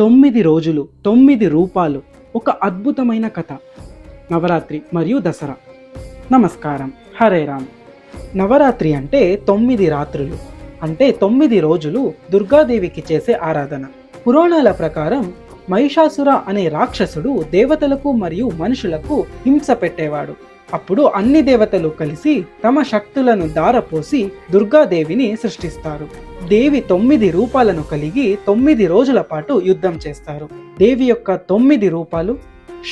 తొమ్మిది రోజులు తొమ్మిది రూపాలు. ఒక అద్భుతమైన కథ. నవరాత్రి మరియు దసరా. నమస్కారం. హరే రామ్. నవరాత్రి అంటే తొమ్మిది రాత్రులు. అంటే తొమ్మిది రోజులు దుర్గాదేవికి చేసే ఆరాధన. పురాణాల ప్రకారం మహిషాసుర అనే రాక్షసుడు దేవతలకు మరియు మనుషులకు హింస పెట్టేవాడు. అప్పుడు అన్ని దేవతలు కలిసి తమ శక్తులను దారపోసి దుర్గాదేవిని సృష్టిస్తారు. దేవి తొమ్మిది రూపాలను కలిగి తొమ్మిది రోజుల పాటు యుద్ధం చేస్తారు. దేవి యొక్క తొమ్మిది రూపాలు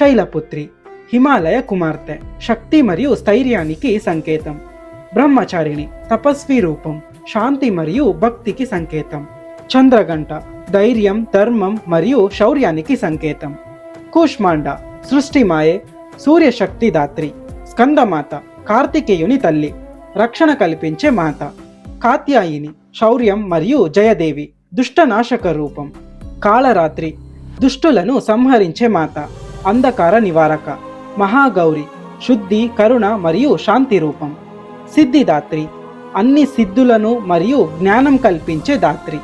శైలపుత్రి హిమాలయ కుమార్తె శక్తి మరియు స్థైర్యానికి సంకేతం. బ్రహ్మచారిణి తపస్వి రూపం శాంతి మరియు భక్తికి సంకేతం. చంద్రగంట ధైర్యం ధర్మం మరియు శౌర్యానికి సంకేతం. కూష్మాండ సృష్టిమాయే సూర్యశక్తి దాత్రి స్కందమాత కార్తికేయుని తల్లి రక్షణ కల్పించే మాత కాత్యాయిని శౌర్యం మరియు జయదేవి దుష్టనాశక రూపం కాళరాత్రి దుష్టులను సంహరించే మాత అంధకార నివారక మహాగౌరి శుద్ధి కరుణ మరియు శాంతి రూపం సిద్ధిదాత్రి అన్ని సిద్ధులను మరియు జ్ఞానం కల్పించే దాత్రి.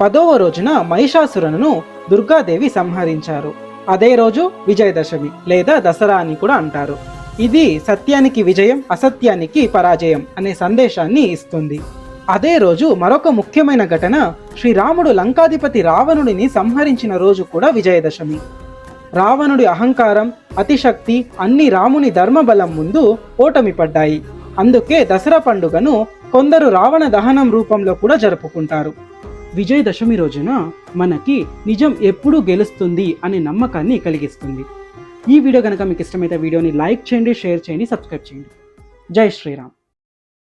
పదవ రోజున మహిషాసురను దుర్గాదేవి సంహరించారు. అదే రోజు విజయదశమి లేదా దసరా అని కూడా అంటారు. ఇది సత్యానికి విజయం అసత్యానికి పరాజయం అనే సందేశాన్ని ఇస్తుంది. అదే రోజు మరొక ముఖ్యమైన ఘటన శ్రీరాముడు లంకాధిపతి రావణుడిని సంహరించిన రోజు కూడా విజయదశమి. రావణుడి అహంకారం అతిశక్తి అన్ని రాముని ధర్మబలం ముందు ఓటమి పడ్డాయి. అందుకే దసరా పండుగను కొందరు రావణ దహనం రూపంలో కూడా జరుపుకుంటారు. విజయదశమి రోజున మనకి నిజం ఎప్పుడు గెలుస్తుంది అనే నమ్మకాన్ని కలిగిస్తుంది. ఈ వీడియో కనుక మీకు ఇష్టమైతే వీడియోని లైక్ చేయండి షేర్ చేయండి సబ్స్క్రైబ్ చేయండి. జై శ్రీరామ్.